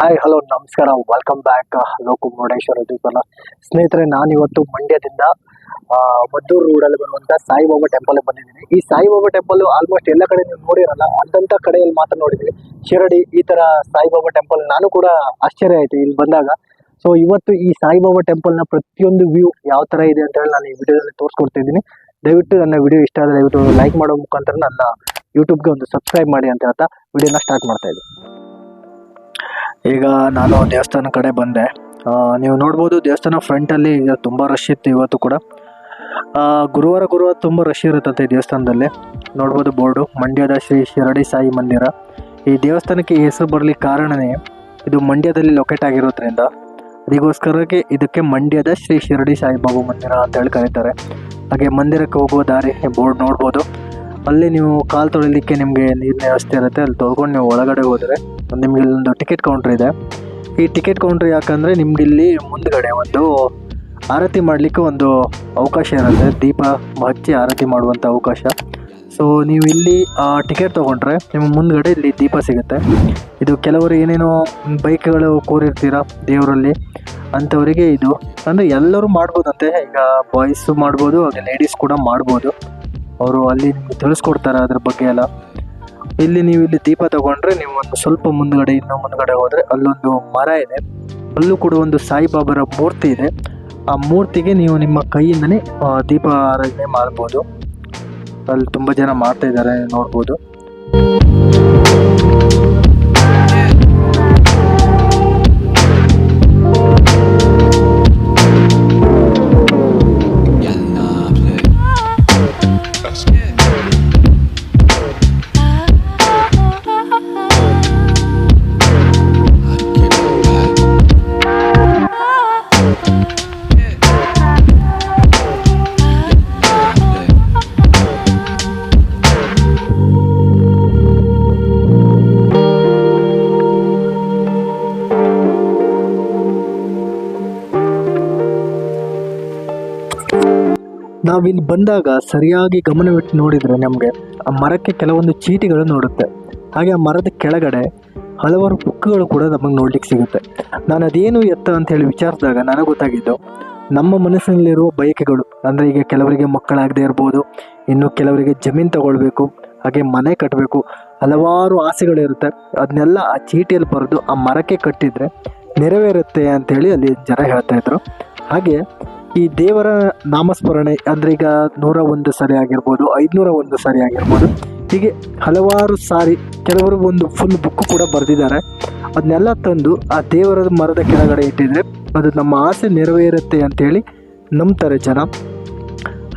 Hi hello ನಮಸ್ಕಾರ. Welcome back ಲೋಕು Murudeshwar ದೀಪಲ್ಲ ಸ್ನೇಹಿತರೆ ನಾನು ಇವತ್ತು ಮಂಡ್ಯದಿಂದ ಮದ್ದೂರು ರೋಡಲ್ಲಿ ಬರುವಂತ ಸಾಯಿಬಾಬಾ ಟೆಂಪಲ್ ಬಂದಿದ್ದೀನಿ. ಈ ಸಾಯಿಬಾಬಾ ಟೆಂಪಲ್ ಆಲ್ಮೋಸ್ಟ್ ಎಲ್ಲ ಕಡೆ ನೀವು ನೋಡಿರಲ್ಲ ಅಂತಂತ ಕಡೆಯಲ್ಲಿ ಮಾತ್ರ ನೋಡಿದ್ವಿ ಶಿರಡಿ, ಈ ತರ ಸಾಯಿಬಾಬಾ ಟೆಂಪಲ್ ನಾನು ಕೂಡ ಆಶ್ಚರ್ಯ ಆಯ್ತು ಇಲ್ಲಿ ಬಂದಾಗ. ಸೊ ಇವತ್ತು ಈ ಸಾಯಿಬಾಬಾ ಟೆಂಪಲ್ನ ಪ್ರತಿಯೊಂದು ವ್ಯೂ ಯಾವ ತರ ಇದೆ ಅಂತ ಹೇಳಿ ನಾನು ಈ ವಿಡಿಯೋದಲ್ಲಿ ತೋರಿಸ್ಕೊಡ್ತಿದ್ದೀನಿ. ದಯವಿಟ್ಟು ನನ್ನ ವಿಡಿಯೋ ಇಷ್ಟ ಆದರೆ ದಯವಿಟ್ಟು ಲೈಕ್ ಮಾಡೋ ಮುಖಾಂತರ ನನ್ನ ಯೂಟ್ಯೂಬ್ಗೆ ಒಂದು ಸಬ್ಸ್ಕ್ರೈಬ್ ಮಾಡಿ ಅಂತ ಹೇಳ್ತಾ ವಿಡಿಯೋನ ಸ್ಟಾರ್ಟ್ ಮಾಡ್ತಾ ಇದ್ದೀನಿ. ಈಗ ನಾನು ದೇವಸ್ಥಾನ ಕಡೆ ಬಂದೆ. ನೀವು ನೋಡ್ಬೋದು ದೇವಸ್ಥಾನ ಫ್ರಂಟಲ್ಲಿ ಈಗ ತುಂಬ ರಶ್ ಇತ್ತು ಇವತ್ತು ಕೂಡ. ಗುರುವಾರ ಗುರುವಾರ ತುಂಬ ರಶ್ ಇರುತ್ತಂತೆ ದೇವಸ್ಥಾನದಲ್ಲಿ. ನೋಡ್ಬೋದು ಬೋರ್ಡು, ಮಂಡ್ಯದ ಶ್ರೀ ಶಿರಡಿ ಸಾಯಿ ಮಂದಿರ. ಈ ದೇವಸ್ಥಾನಕ್ಕೆ ಹೆಸರು ಬರಲಿಕ್ಕೆ ಕಾರಣನೇ ಇದು ಮಂಡ್ಯದಲ್ಲಿ ಲೊಕೇಟ್ ಆಗಿರೋದ್ರಿಂದ. ಅದಕ್ಕೋಸ್ಕರಕ್ಕೆ ಇದಕ್ಕೆ ಮಂಡ್ಯದ ಶ್ರೀ ಶಿರಡಿ ಸಾಯಿಬಾಬಾ ಮಂದಿರ ಅಂತ ಹೇಳಿ ಕರೀತಾರೆ. ಹಾಗೆ ಮಂದಿರಕ್ಕೆ ಹೋಗುವ ದಾರಿ ಬೋರ್ಡ್ ನೋಡ್ಬೋದು. ಅಲ್ಲಿ ನೀವು ಕಾಲು ತೊಳಿಲಿಕ್ಕೆ ನಿಮಗೆ ನೀರಿನ ವ್ಯವಸ್ಥೆ ಇರುತ್ತೆ. ಅಲ್ಲಿ ತೊಳ್ಕೊಂಡು ನೀವು ಒಳಗಡೆ ಹೋದರೆ ನಿಮಗೆ ಇಲ್ಲೊಂದು ಟಿಕೆಟ್ ಕೌಂಟ್ರ್ ಇದೆ. ಈ ಟಿಕೆಟ್ ಕೌಂಟ್ರ್ ಯಾಕಂದರೆ ನಿಮ್ಗೆ ಇಲ್ಲಿ ಮುಂದ್ಗಡೆ ಒಂದು ಆರತಿ ಮಾಡಲಿಕ್ಕೆ ಒಂದು ಅವಕಾಶ ಇರುತ್ತೆ. ದೀಪ ಹಚ್ಚಿ ಆರತಿ ಮಾಡುವಂಥ ಅವಕಾಶ. ಸೊ ನೀವು ಇಲ್ಲಿ ಟಿಕೆಟ್ ತೊಗೊಂಡ್ರೆ ನಿಮ್ಮ ಮುಂದ್ಗಡೆ ಇಲ್ಲಿ ದೀಪ ಸಿಗುತ್ತೆ. ಇದು ಕೆಲವರು ಏನೇನೋ ಬೈಕ್ಗಳು ಕೂರಿರ್ತೀರ ದೇವರಲ್ಲಿ, ಅಂಥವರಿಗೆ ಇದು. ಅಂದರೆ ಎಲ್ಲರೂ ಮಾಡ್ಬೋದಂತೆ. ಈಗ ಬಾಯ್ಸು ಮಾಡ್ಬೋದು, ಹಾಗೆ ಲೇಡೀಸ್ ಕೂಡ ಮಾಡ್ಬೋದು. ಅವರು ಅಲ್ಲಿ ನಿಮಗೆ ತಿಳಿಸ್ಕೊಡ್ತಾರೆ ಅದ್ರ ಬಗ್ಗೆ ಎಲ್ಲ. ಇಲ್ಲಿ ನೀವು ಇಲ್ಲಿ ದೀಪ ತಗೊಂಡ್ರೆ ನೀವು ಒಂದು ಸ್ವಲ್ಪ ಮುಂದ್ಗಡೆ, ಇನ್ನೂ ಮುಂದ್ಗಡೆ ಹೋದ್ರೆ ಅಲ್ಲೊಂದು ಮರ ಇದೆ. ಅಲ್ಲೂ ಕೂಡ ಒಂದು ಸಾಯಿಬಾಬಾರ ಮೂರ್ತಿ ಇದೆ. ಆ ಮೂರ್ತಿಗೆ ನೀವು ನಿಮ್ಮ ಕೈಯಿಂದನೇ ದೀಪ ಆರಾಧನೆ ಮಾಡ್ಬೋದು. ಅಲ್ಲಿ ತುಂಬ ಜನ ಮಾಡ್ತಾ ಇದ್ದಾರೆ, ನೋಡ್ಬೋದು. ನಾವಿಲ್ಲಿ ಬಂದಾಗ ಸರಿಯಾಗಿ ಗಮನವಿಟ್ಟು ನೋಡಿದರೆ ನಮಗೆ ಆ ಮರಕ್ಕೆ ಕೆಲವೊಂದು ಚೀಟಿಗಳು ನೋಡುತ್ತೆ. ಹಾಗೆ ಆ ಮರದ ಕೆಳಗಡೆ ಹಲವಾರು ಬುಕ್ಗಳು ಕೂಡ ನಮಗೆ ನೋಡ್ಲಿಕ್ಕೆ ಸಿಗುತ್ತೆ. ನಾನು ಅದೇನು ಎತ್ತ ಅಂತ ಹೇಳಿ ವಿಚಾರಿಸಿದಾಗ ನನಗೆ ಗೊತ್ತಾಗಿದ್ದು ನಮ್ಮ ಮನಸ್ಸಿನಲ್ಲಿರುವ ಬಯಕೆಗಳು, ಅಂದರೆ ಈಗ ಕೆಲವರಿಗೆ ಮಕ್ಕಳಾಗದೇ ಇರ್ಬೋದು, ಇನ್ನು ಕೆಲವರಿಗೆ ಜಮೀನು ತಗೊಳ್ಬೇಕು, ಹಾಗೆ ಮನೆ ಕಟ್ಟಬೇಕು ಹಲವಾರು ಆಸೆಗಳಿರುತ್ತೆ. ಅದನ್ನೆಲ್ಲ ಆ ಚೀಟಿಯಲ್ಲಿ ಬರೆದು ಆ ಮರಕ್ಕೆ ಕಟ್ಟಿದರೆ ನೆರವೇರುತ್ತೆ ಅಂತೇಳಿ ಅಲ್ಲಿ ಜನ ಹೇಳ್ತಾಯಿದ್ರು ಹಾಗೆ ಈ ದೇವರ ನಾಮಸ್ಮರಣೆ ಅಂದರೆ ಈಗ ನೂರ ಒಂದು ಸರಿ ಆಗಿರ್ಬೋದು, ಐದುನೂರ ಒಂದು ಸರಿ ಆಗಿರ್ಬೋದು. ಹೀಗೆ ಹಲವಾರು ಸಾರಿ ಕೆಲವರು ಒಂದು ಫುಲ್ ಬುಕ್ ಕೂಡ ಬರೆದಿದ್ದಾರೆ. ಅದನ್ನೆಲ್ಲ ತಂದು ಆ ದೇವರ ಮರದ ಕೆಳಗಡೆ ಇಟ್ಟಿದ್ರೆ ಅದು ನಮ್ಮ ಆಸೆ ನೆರವೇರುತ್ತೆ ಅಂತೇಳಿ ನಂಬ್ತಾರೆ ಜನ.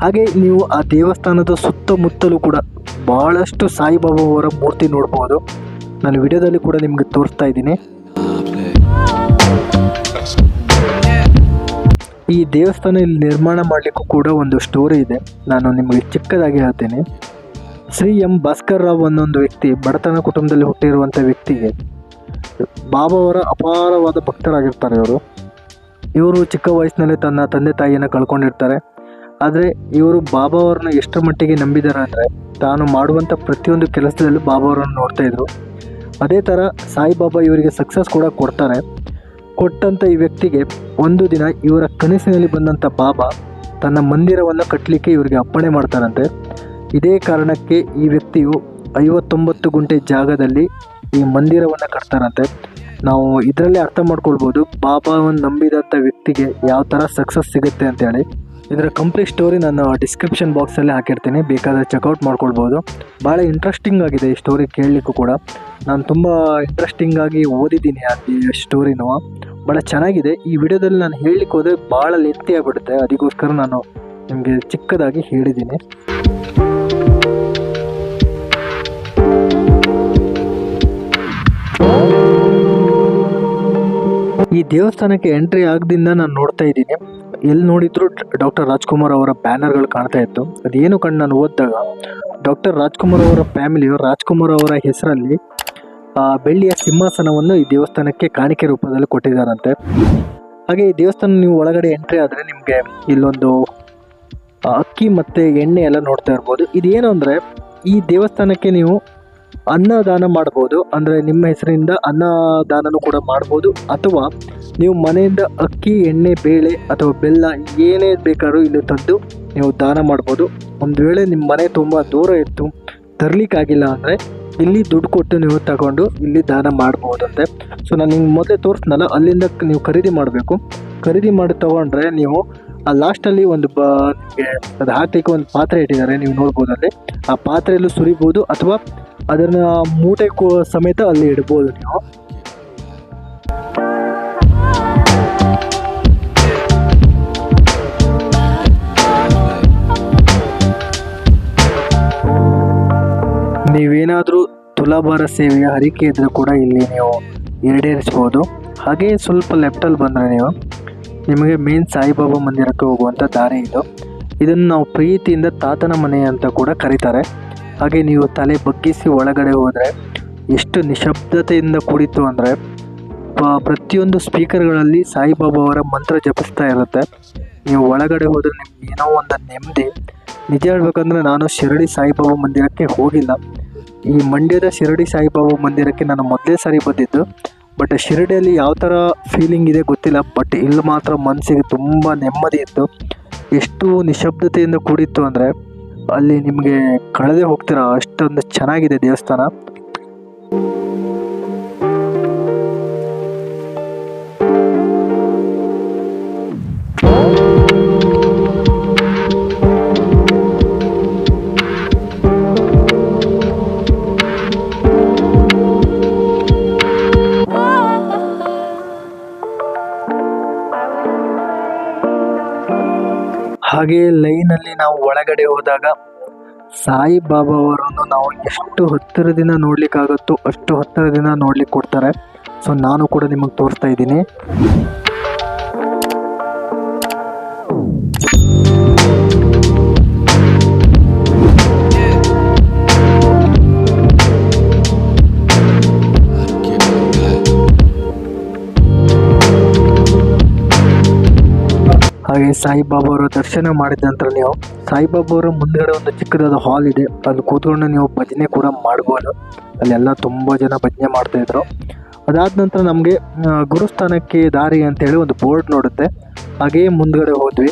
ಹಾಗೆ ನೀವು ಆ ದೇವಸ್ಥಾನದ ಸುತ್ತಮುತ್ತಲೂ ಕೂಡ ಭಾಳಷ್ಟು ಸಾಯಿಬಾಬಾ ಅವರ ಮೂರ್ತಿ ನೋಡ್ಬೋದು. ನಾನು ವಿಡಿಯೋದಲ್ಲಿ ಕೂಡ ನಿಮಗೆ ತೋರಿಸ್ತಾ ಇದ್ದೀನಿ. ಈ ದೇವಸ್ಥಾನ ಇಲ್ಲಿ ನಿರ್ಮಾಣ ಮಾಡಲಿಕ್ಕೂ ಕೂಡ ಒಂದು ಸ್ಟೋರಿ ಇದೆ. ನಾನು ನಿಮಗೆ ಚಿಕ್ಕದಾಗಿ ಹೇಳ್ತೇನೆ. ಶ್ರೀ ಎಂ ಭಾಸ್ಕರ್ ರಾವ್ ಅನ್ನೊಂದು ವ್ಯಕ್ತಿ, ಬಡತನ ಕುಟುಂಬದಲ್ಲಿ ಹುಟ್ಟಿರುವಂಥ ವ್ಯಕ್ತಿಗೆ ಬಾಬಾವರ ಅಪಾರವಾದ ಭಕ್ತರಾಗಿರ್ತಾರೆ ಇವರು. ಇವರು ಚಿಕ್ಕ ವಯಸ್ಸಿನಲ್ಲಿ ತನ್ನ ತಂದೆ ತಾಯಿಯನ್ನು ಕಳ್ಕೊಂಡಿರ್ತಾರೆ. ಆದರೆ ಇವರು ಬಾಬಾವರನ್ನ ಎಷ್ಟರ ಮಟ್ಟಿಗೆ ನಂಬಿದ್ದಾರೆ ಅಂದರೆ, ತಾನು ಮಾಡುವಂಥ ಪ್ರತಿಯೊಂದು ಕೆಲಸದಲ್ಲೂ ಬಾಬಾವರನ್ನು ನೋಡ್ತಾ ಇದ್ರು. ಅದೇ ಥರ ಸಾಯಿಬಾಬಾ ಇವರಿಗೆ ಸಕ್ಸಸ್ ಕೂಡ ಕೊಡ್ತಾರೆ. ಕೊಟ್ಟಂಥ ಈ ವ್ಯಕ್ತಿಗೆ ಒಂದು ದಿನ ಇವರ ಕನಸಿನಲ್ಲಿ ಬಂದಂಥ ಬಾಬಾ ತನ್ನ ಮಂದಿರವನ್ನು ಕಟ್ಟಲಿಕ್ಕೆ ಇವರಿಗೆ ಅಪ್ಪಣೆ ಮಾಡ್ತಾರಂತೆ ಇದೇ ಕಾರಣಕ್ಕೆ ಈ ವ್ಯಕ್ತಿಯು ಐವತ್ತೊಂಬತ್ತು ಗುಂಟೆ ಜಾಗದಲ್ಲಿ ಈ ಮಂದಿರವನ್ನು ಕಟ್ತಾರಂತೆ ನಾವು ಇದರಲ್ಲೇ ಅರ್ಥ ಮಾಡ್ಕೊಳ್ಬೋದು ಬಾಬಾವನ್ನು ನಂಬಿದಂಥ ವ್ಯಕ್ತಿಗೆ ಯಾವ ಥರ ಸಕ್ಸಸ್ ಸಿಗುತ್ತೆ ಅಂತೇಳಿ. ಇದರ ಕಂಪ್ಲೀಟ್ ಸ್ಟೋರಿ ನಾನು ಡಿಸ್ಕ್ರಿಪ್ಷನ್ ಬಾಕ್ಸಲ್ಲಿ ಹಾಕಿರ್ತೀನಿ. ಬೇಕಾದರೆ ಚೆಕ್ಔಟ್ ಮಾಡ್ಕೊಳ್ಬೋದು. ಭಾಳ ಇಂಟ್ರೆಸ್ಟಿಂಗ್ ಆಗಿದೆ ಈ ಸ್ಟೋರಿ ಕೇಳಲಿಕ್ಕೂ ಕೂಡ. ನಾನು ತುಂಬ ಇಂಟ್ರೆಸ್ಟಿಂಗ್ ಆಗಿ ಓದಿದ್ದೀನಿ ಈ ಸ್ಟೋರಿನೂ ಭಾಳ ಚೆನ್ನಾಗಿದೆ. ಈ ವಿಡಿಯೋದಲ್ಲಿ ನಾನು ಹೇಳಲಿಕ್ಕೆ ಹೋದರೆ ಭಾಳ ಲೆಂತಿ ಆಗಿಬಿಡುತ್ತೆ. ಅದಕ್ಕೋಸ್ಕರ ನಾನು ನಿಮಗೆ ಚಿಕ್ಕದಾಗಿ ಹೇಳಿದ್ದೀನಿ. ಈ ದೇವಸ್ಥಾನಕ್ಕೆ ಎಂಟ್ರಿ ಆಗದಿಂದ ನಾನು ನೋಡ್ತಾ ಇದ್ದೀನಿ. ಎಲ್ಲಿ ನೋಡಿದ್ರು ಡಾಕ್ಟರ್ ರಾಜ್ಕುಮಾರ್ ಅವರ ಬ್ಯಾನರ್ಗಳು ಕಾಣ್ತಾ ಇತ್ತು. ಅದೇನು ಕಂಡು ನಾನು ಓದಿದಾಗ, ಡಾಕ್ಟರ್ ರಾಜ್ಕುಮಾರ್ ಅವರ ಫ್ಯಾಮಿಲಿಯು ರಾಜ್ಕುಮಾರ್ ಅವರ ಹೆಸರಲ್ಲಿ ಬೆಳ್ಳಿಯ ಸಿಂಹಾಸನವನ್ನು ಈ ದೇವಸ್ಥಾನಕ್ಕೆ ಕಾಣಿಕೆ ರೂಪದಲ್ಲಿ ಕೊಟ್ಟಿದ್ದಾರಂತೆ. ಹಾಗೆ ಈ ದೇವಸ್ಥಾನ ನೀವು ಒಳಗಡೆ ಎಂಟ್ರಿ ಆದರೆ ನಿಮಗೆ ಇಲ್ಲೊಂದು ಅಕ್ಕಿ ಮತ್ತು ಎಣ್ಣೆ ಎಲ್ಲ ನೋಡ್ತಾ ಇರ್ಬೋದು. ಇದೇನು ಅಂದರೆ, ಈ ದೇವಸ್ಥಾನಕ್ಕೆ ನೀವು ಅನ್ನದಾನ ಮಾಡ್ಬೋದು. ಅಂದರೆ ನಿಮ್ಮ ಹೆಸರಿಂದ ಅನ್ನದಾನನೂ ಕೂಡ ಮಾಡ್ಬೋದು. ಅಥವಾ ನೀವು ಮನೆಯಿಂದ ಅಕ್ಕಿ, ಎಣ್ಣೆ, ಬೇಳೆ ಅಥವಾ ಬೆಲ್ಲ ಏನೇ ಬೇಕಾದ್ರೂ ಇಲ್ಲಿ ತಂದು ನೀವು ದಾನ ಮಾಡ್ಬೋದು. ಒಂದು ವೇಳೆ ನಿಮ್ಮ ಮನೆ ತುಂಬ ದೂರ ಇತ್ತು ತರಲಿಕ್ಕಾಗಿಲ್ಲ ಅಂದರೆ ಇಲ್ಲಿ ದುಡ್ಡು ಕೊಟ್ಟು ನೀವು ತಗೊಂಡು ಇಲ್ಲಿ ದಾನ ಮಾಡ್ಬೋದಂತೆ. ಸೊ ನಾನು ನಿಮ್ಗೆ ಮೊದಲೇ ತೋರಿಸ್ನಲ್ಲ, ಅಲ್ಲಿಂದ ನೀವು ಖರೀದಿ ಮಾಡಬೇಕು. ಖರೀದಿ ಮಾಡಿ ತಗೊಂಡ್ರೆ ನೀವು ಆ ಲಾಸ್ಟಲ್ಲಿ ಒಂದು ಬ, ನಿಮಗೆ ಅದು ಹಾಕಲಿಕ್ಕೆ ಒಂದು ಪಾತ್ರೆ ಇಟ್ಟಿದ್ದಾರೆ, ನೀವು ನೋಡ್ಬೋದಲ್ಲಿ ಆ ಪಾತ್ರೆಯಲ್ಲೂ ಸುರಿಬೋದು ಅಥವಾ ಅದನ್ನು ಮೂಟೆ ಸಮೇತ ಅಲ್ಲಿ ಇಡ್ಬೋದು ನೀವು. ನೀವೇನಾದರೂ ತುಲಾಭಾರ ಸೇವೆಯ ಹರಿಕೆ ಇದ್ದರೆ ಕೂಡ ಇಲ್ಲಿ ನೀವು ಈಡೇರಿಸ್ಬೋದು. ಹಾಗೆ ಸ್ವಲ್ಪ ಲೆಫ್ಟಲ್ಲಿ ಬಂದರೆ ನೀವು ನಿಮಗೆ ಮೇನ್ ಸಾಯಿಬಾಬಾ ಮಂದಿರಕ್ಕೆ ಹೋಗುವಂಥ ದಾರಿ ಇದು. ಇದನ್ನು ನಾವು ಪ್ರೀತಿಯಿಂದ ತಾತನ ಮನೆ ಅಂತ ಕೂಡ ಕರೀತಾರೆ. ಹಾಗೆ ನೀವು ತಲೆ ಬಗ್ಗಿಸಿ ಒಳಗಡೆ ಹೋದರೆ ಎಷ್ಟು ನಿಶಬ್ದತೆಯಿಂದ ಕೂಡಿತ್ತು ಅಂದರೆ ಪ್ರತಿಯೊಂದು ಸ್ಪೀಕರ್ಗಳಲ್ಲಿ ಸಾಯಿಬಾಬಾ ಅವರ ಮಂತ್ರ ಜಪಿಸ್ತಾ ಇರುತ್ತೆ. ನೀವು ಒಳಗಡೆ ಹೋದರೆ ನಿಮ್ಗೆ ಏನೋ ಒಂದು ನೆಮ್ಮದಿ. ನಿಜ ಹೇಳ್ಬೇಕಂದ್ರೆ ನಾನು ಶಿರಡಿ ಸಾಯಿಬಾಬಾ ಮಂದಿರಕ್ಕೆ ಹೋಗಿಲ್ಲ. ಈ ಮಂಡ್ಯದ ಶಿರಡಿ ಸಾಯಿಬಾಬಾ ಮಂದಿರಕ್ಕೆ ನಾನು ಮೊದಲೇ ಸಾರಿ ಬಂದಿದ್ದು. ಬಟ್ ಶಿರಡಿಯಲ್ಲಿ ಯಾವ ಥರ ಫೀಲಿಂಗ್ ಇದೆ ಗೊತ್ತಿಲ್ಲ. ಬಟ್ ಇಲ್ಲಿ ಮಾತ್ರ ಮನಸ್ಸಿಗೆ ತುಂಬ ನೆಮ್ಮದಿ ಇತ್ತು. ಎಷ್ಟು ನಿಶಬ್ದತೆಯಿಂದ ಕೂಡಿತ್ತು ಅಂದರೆ ಅಲ್ಲಿ ನಿಮಗೆ ಕಳೆದೇ ಹೋಗ್ತೀರಾ? ಅಷ್ಟೊಂದು ಚೆನ್ನಾಗಿದೆ ದೇವಸ್ಥಾನ. ಹಾಗೆ ನಾವು ಒಳಗಡೆ ಹೋದಾಗ ಸಾಯಿಬಾಬಾ ಅವರನ್ನು ನಾವು ಎಷ್ಟು ಹತ್ತಿರದಿಂದ ನೋಡ್ಲಿಕ್ಕಾಗುತ್ತೋ ಅಷ್ಟು ಹತ್ತಿರದಿಂದ ನೋಡ್ಲಿಕ್ಕೆ ಕೊಡ್ತಾರೆ. ಸೊ ನಾನು ಕೂಡ ನಿಮಗೆ ತೋರಿಸ್ತಾ ಇದ್ದೀನಿ. ಹಾಗೆ ಸಾಯಿಬಾಬಾ ಅವರ ದರ್ಶನ ಮಾಡಿದ ನಂತರ ನೀವು ಸಾಯಿಬಾಬಾ ಅವರ ಮುಂದ್ಗಡೆ ಒಂದು ಚಿಕ್ಕದಾದ ಹಾಲ್ ಇದೆ. ಅಲ್ಲಿ ಕೂತ್ಕೊಂಡು ನೀವು ಭಜನೆ ಕೂಡ ಮಾಡ್ಬೋದು. ಅಲ್ಲೆಲ್ಲ ತುಂಬ ಜನ ಭಜನೆ ಮಾಡ್ತಾ ಇದ್ರು. ಅದಾದ ನಂತರ ನಮಗೆ ಗುರುಸ್ಥಾನಕ್ಕೆ ದಾರಿ ಅಂತೇಳಿ ಒಂದು ಬೋರ್ಡ್ ನೋಡುತ್ತೆ. ಹಾಗೆಯೇ ಮುಂದ್ಗಡೆ ಹೋದ್ವಿ.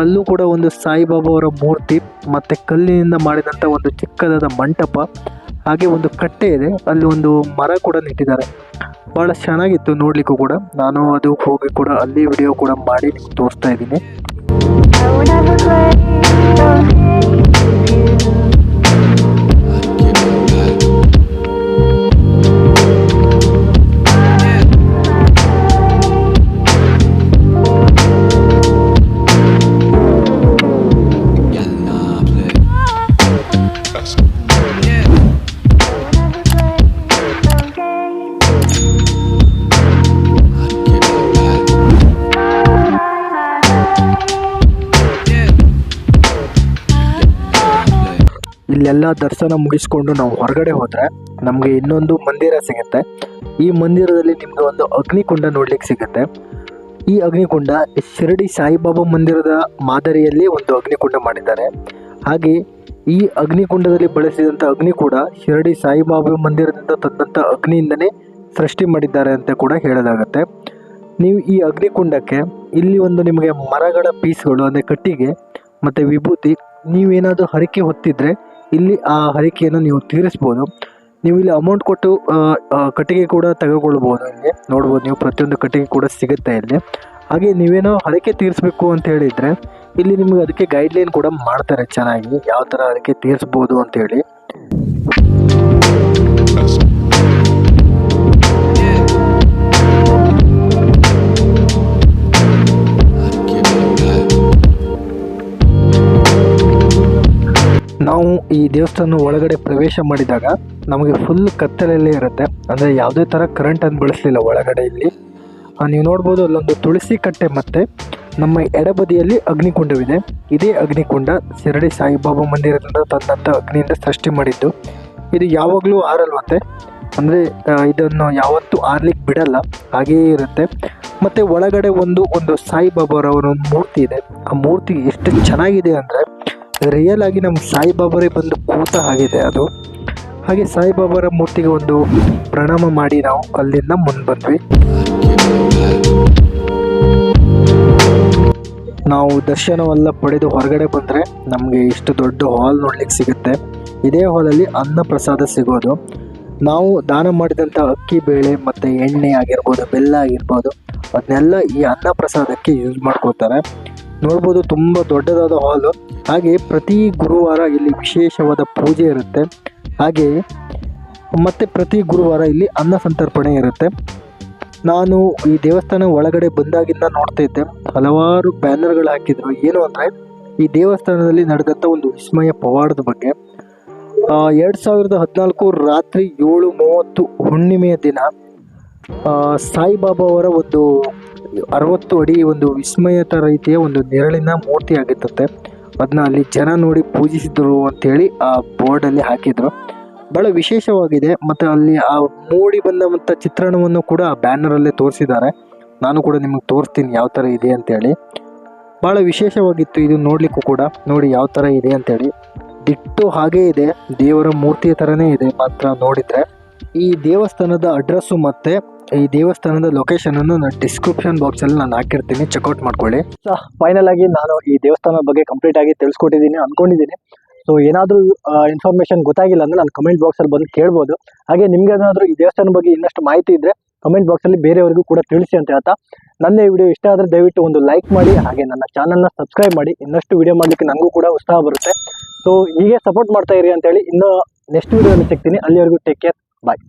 ಅಲ್ಲೂ ಕೂಡ ಒಂದು ಸಾಯಿಬಾಬಾ ಅವರ ಮೂರ್ತಿ, ಮತ್ತು ಕಲ್ಲಿನಿಂದ ಮಾಡಿದಂಥ ಒಂದು ಚಿಕ್ಕದಾದ ಮಂಟಪ. ಹಾಗೆ ಒಂದು ಕಟ್ಟೆ ಇದೆ. ಅಲ್ಲಿ ಒಂದು ಮರ ಕೂಡ ನೆಟ್ಟಿದ್ದಾರೆ. ಭಾಳ ಚೆನ್ನಾಗಿತ್ತು ನೋಡಲಿಕ್ಕೂ ಕೂಡ. ನಾನು ಅದು ಹೋಗಿ ಕೂಡ ಅಲ್ಲಿ ವಿಡಿಯೋ ಕೂಡ ಮಾಡಿ ನಿಮ್ಗೆ ತೋರಿಸ್ತಾ ಇದ್ದೀನಿ. ಇಲ್ಲೆಲ್ಲ ದರ್ಶನ ಮುಗಿಸ್ಕೊಂಡು ನಾವು ಹೊರಗಡೆ ಹೋದರೆ ನಮಗೆ ಇನ್ನೊಂದು ಮಂದಿರ ಸಿಗುತ್ತೆ. ಈ ಮಂದಿರದಲ್ಲಿ ನಿಮಗೆ ಒಂದು ಅಗ್ನಿಕುಂಡ ನೋಡ್ಲಿಕ್ಕೆ ಸಿಗುತ್ತೆ. ಈ ಅಗ್ನಿಕುಂಡ ಶಿರಡಿ ಸಾಯಿಬಾಬಾ ಮಂದಿರದ ಮಾದರಿಯಲ್ಲಿ ಒಂದು ಅಗ್ನಿಕುಂಡ ಮಾಡಿದ್ದಾರೆ. ಹಾಗೆ ಈ ಅಗ್ನಿಕುಂಡದಲ್ಲಿ ಬಳಸಿದಂಥ ಅಗ್ನಿ ಕೂಡ ಶಿರಡಿ ಸಾಯಿಬಾಬಾ ಮಂದಿರದಿಂದ ತಂದಂಥ ಅಗ್ನಿಯಿಂದನೇ ಸೃಷ್ಟಿ ಮಾಡಿದ್ದಾರೆ ಅಂತ ಕೂಡ ಹೇಳಲಾಗುತ್ತೆ. ನೀವು ಈ ಅಗ್ನಿಕುಂಡಕ್ಕೆ ಇಲ್ಲಿ ಒಂದು ನಿಮಗೆ ಮರಗಳ ಪೀಸ್ಗಳು ಅಂದರೆ ಕಟ್ಟಿಗೆ ಮತ್ತು ವಿಭೂತಿ ನೀವೇನಾದರೂ ಹರಕೆ ಹೊತ್ತಿದ್ರೆ ಇಲ್ಲಿ ಆ ಹರಕೆಯನ್ನು ನೀವು ತೀರಿಸ್ಬೋದು. ನೀವು ಇಲ್ಲಿ ಅಮೌಂಟ್ ಕೊಟ್ಟು ಕಟ್ಟಿಗೆ ಕೂಡ ತೆಗೆದುಕೊಳ್ಬೋದು ಇಲ್ಲಿ. ನೋಡ್ಬೋದು ನೀವು ಪ್ರತಿಯೊಂದು ಕಟ್ಟಿಗೆ ಕೂಡ ಸಿಗುತ್ತೆ ಇಲ್ಲಿ. ಹಾಗೆ ನೀವೇನೋ ಹರಕೆ ತೀರಿಸಬೇಕು ಅಂತ ಹೇಳಿದರೆ, ಇಲ್ಲಿ ನಿಮಗೆ ಅದಕ್ಕೆ ಗೈಡ್ಲೈನ್ ಕೂಡ ಮಾಡ್ತಾರೆ ಚೆನ್ನಾಗಿ. ಯಾವ ಥರ ಹರಕೆ ತೀರಿಸ್ಬೋದು ಅಂತೇಳಿ ಈ ದೇವಸ್ಥಾನ ಒಳಗಡೆ ಪ್ರವೇಶ ಮಾಡಿದಾಗ ನಮಗೆ ಫುಲ್ ಕತ್ತಲಲ್ಲೇ ಇರುತ್ತೆ. ಅಂದರೆ ಯಾವುದೇ ಥರ ಕರೆಂಟನ್ನು ಬಳಸಲಿಲ್ಲ ಒಳಗಡೆ ಇಲ್ಲಿ. ನೀವು ನೋಡ್ಬೋದು ಅಲ್ಲೊಂದು ತುಳಸಿ ಕಟ್ಟೆ ಮತ್ತು ನಮ್ಮ ಎಡಬದಿಯಲ್ಲಿ ಅಗ್ನಿಕುಂಡವಿದೆ. ಇದೇ ಅಗ್ನಿಕುಂಡ ಶಿರಡಿ ಸಾಯಿಬಾಬಾ ಮಂದಿರದಿಂದ ತಂದಂಥ ಅಗ್ನಿಯಿಂದ ಸೃಷ್ಟಿ ಮಾಡಿದ್ದು. ಇದು ಯಾವಾಗಲೂ ಆರಲ್ವಂತೆ. ಅಂದರೆ ಇದನ್ನು ಯಾವತ್ತೂ ಆರ್ಲಿಕ್ಕೆ ಬಿಡಲ್ಲ. ಹಾಗೆಯೇ ಇರುತ್ತೆ. ಮತ್ತು ಒಳಗಡೆ ಒಂದು ಒಂದು ಸಾಯಿಬಾಬಾರವರ ಮೂರ್ತಿ ಇದೆ. ಆ ಮೂರ್ತಿ ಎಷ್ಟು ಚೆನ್ನಾಗಿದೆ ಅಂದರೆ ರಿಯಲ್ ಆಗಿ ನಮ್ಮ ಸಾಯಿಬಾಬರೇ ಬಂದು ಕೂತ ಆಗಿದೆ ಅದು. ಹಾಗೆ ಸಾಯಿಬಾಬಾರ ಮೂರ್ತಿಗೆ ಒಂದು ಪ್ರಣಾಮ ಮಾಡಿ ನಾವು ಅಲ್ಲಿಂದ ಮುಂದೆ ಬಂದ್ವಿ. ನಾವು ದರ್ಶನವೆಲ್ಲ ಪಡೆದು ಹೊರಗಡೆ ಬಂದರೆ ನಮಗೆ ಇಷ್ಟು ದೊಡ್ಡ ಹಾಲ್ ನೋಡ್ಲಿಕ್ಕೆ ಸಿಗುತ್ತೆ. ಇದೇ ಹಾಲಲ್ಲಿ ಅನ್ನ ಪ್ರಸಾದ ಸಿಗೋದು. ನಾವು ದಾನ ಮಾಡಿದಂಥ ಅಕ್ಕಿ ಬೇಳೆ ಮತ್ತು ಎಣ್ಣೆ ಆಗಿರ್ಬೋದು, ಬೆಲ್ಲ ಆಗಿರ್ಬೋದು, ಅದನ್ನೆಲ್ಲ ಈ ಅನ್ನ ಪ್ರಸಾದಕ್ಕೆ ಯೂಸ್ ಮಾಡ್ಕೋತಾರೆ ನೋಡ್ಬೋದು ತುಂಬ ದೊಡ್ಡದಾದ ಹಾಲು ಹಾಗೆ ಪ್ರತಿ ಗುರುವಾರ ಇಲ್ಲಿ ವಿಶೇಷವಾದ ಪೂಜೆ ಇರುತ್ತೆ. ಹಾಗೆ ಮತ್ತು ಪ್ರತಿ ಗುರುವಾರ ಇಲ್ಲಿ ಅನ್ನ ಸಂತರ್ಪಣೆ ಇರುತ್ತೆ. ನಾನು ಈ ದೇವಸ್ಥಾನ ಒಳಗಡೆ ಬಂದಾಗಿಂದ ನೋಡ್ತಾ ಇದ್ದೆ. ಹಲವಾರು ಬ್ಯಾನರ್ಗಳು ಹಾಕಿದ್ರು. ಏನು ಅಂದರೆ ಈ ದೇವಸ್ಥಾನದಲ್ಲಿ ನಡೆದಂಥ ಒಂದು ವಿಸ್ಮಯ ಪವಾಡದ ಬಗ್ಗೆ. ಎರಡು ಸಾವಿರದ ಹದಿನಾಲ್ಕು ರಾತ್ರಿ ಏಳು ಮೂವತ್ತು ಹುಣ್ಣಿಮೆಯ ದಿನ ಸಾಯಿಬಾಬಾ ಅವರ ಒಂದು ಅರವತ್ತು ಅಡಿ ಒಂದು ವಿಸ್ಮಯತ ರೀತಿಯ ಒಂದು ನೆರಳಿನ ಮೂರ್ತಿ ಆಗಿತ್ತಂತೆ ಅದನ್ನ ಅಲ್ಲಿ ಜನ ನೋಡಿ ಪೂಜಿಸಿದ್ರು ಅಂತೇಳಿ ಆ ಬೋರ್ಡಲ್ಲಿ ಹಾಕಿದ್ರು. ಬಹಳ ವಿಶೇಷವಾಗಿದೆ ಮತ್ತು ಅಲ್ಲಿ ಆ ಮೂಡಿ ಬಂದಂಥ ಚಿತ್ರಣವನ್ನು ಕೂಡ ಆ ಬ್ಯಾನರಲ್ಲೇ ತೋರಿಸಿದ್ದಾರೆ. ನಾನು ಕೂಡ ನಿಮಗೆ ತೋರಿಸ್ತೀನಿ ಯಾವ ಥರ ಇದೆ ಅಂತೇಳಿ. ಭಾಳ ವಿಶೇಷವಾಗಿತ್ತು ಇದು ನೋಡಲಿಕ್ಕೂ ಕೂಡ. ನೋಡಿ ಯಾವ ಥರ ಇದೆ ಅಂತೇಳಿ. ದಿಟ್ಟು ಹಾಗೇ ಇದೆ. ದೇವರ ಮೂರ್ತಿಯ ಥರನೇ ಇದೆ ಮಾತ್ರ ನೋಡಿದರೆ. ಈ ದೇವಸ್ಥಾನದ ಅಡ್ರೆಸ್ಸು ಮತ್ತು ಈ ದೇವಸ್ಥಾನದ ಲೊಕೇಶನನ್ನು ನಾನು ಡಿಸ್ಕ್ರಿಪ್ಷನ್ ಬಾಕ್ಸಲ್ಲಿ ನಾನು ಹಾಕಿರ್ತೀನಿ. ಚೆಕ್ಔಟ್ ಮಾಡ್ಕೊಳ್ಳಿ. ಫೈನಲ್ ಆಗಿ ನಾನು ಈ ದೇವಸ್ಥಾನದ ಬಗ್ಗೆ ಕಂಪ್ಲೀಟ್ ಆಗಿ ತಿಳಿಸ್ಕೊಟ್ಟಿದ್ದೀನಿ ಅನ್ಕೊಂಡಿದ್ದೀನಿ. ಸೊ ಏನಾದರೂ ಇನ್ಫಾರ್ಮೇಷನ್ ಗೊತ್ತಾಗಿಲ್ಲ ಅಂದರೆ ನಾನು ಕಮೆಂಟ್ ಬಾಕ್ಸಲ್ಲಿ ಬಂದು ಕೇಳ್ಬೋದು. ಹಾಗೆ ನಿಮ್ಗೆ ಏನಾದರೂ ಈ ದೇವಸ್ಥಾನದ ಬಗ್ಗೆ ಇನ್ನಷ್ಟು ಮಾಹಿತಿ ಇದ್ದರೆ ಕಮೆಂಟ್ ಬಾಕ್ಸಲ್ಲಿ ಬೇರೆಯವರಿಗೂ ಕೂಡ ತಿಳಿಸಿ ಅಂತ ಹೇಳ್ತಾ. ನನ್ನ ಈ ವಿಡಿಯೋ ಇಷ್ಟ ಆದರೆ ದಯವಿಟ್ಟು ಒಂದು ಲೈಕ್ ಮಾಡಿ, ಹಾಗೆ ನನ್ನ ಚಾನಲ್ನ ಸಬ್ಸ್ಕ್ರೈಬ್ ಮಾಡಿ. ಇನ್ನಷ್ಟು ವಿಡಿಯೋ ಮಾಡಲಿಕ್ಕೆ ನನಗೂ ಕೂಡ ಉತ್ಸಾಹ ಬರುತ್ತೆ. ಸೊ ಹೀಗೆ ಸಪೋರ್ಟ್ ಮಾಡ್ತಾ ಇರಿ ಅಂತೇಳಿ ಇನ್ನು ನೆಕ್ಸ್ಟ್ ವಿಡಿಯೋದಲ್ಲಿ ಸಿಗ್ತೀನಿ. ಅಲ್ಲಿವರೆಗೂ ಟೇಕ್ ಕೇರ್ ಬಾಯ್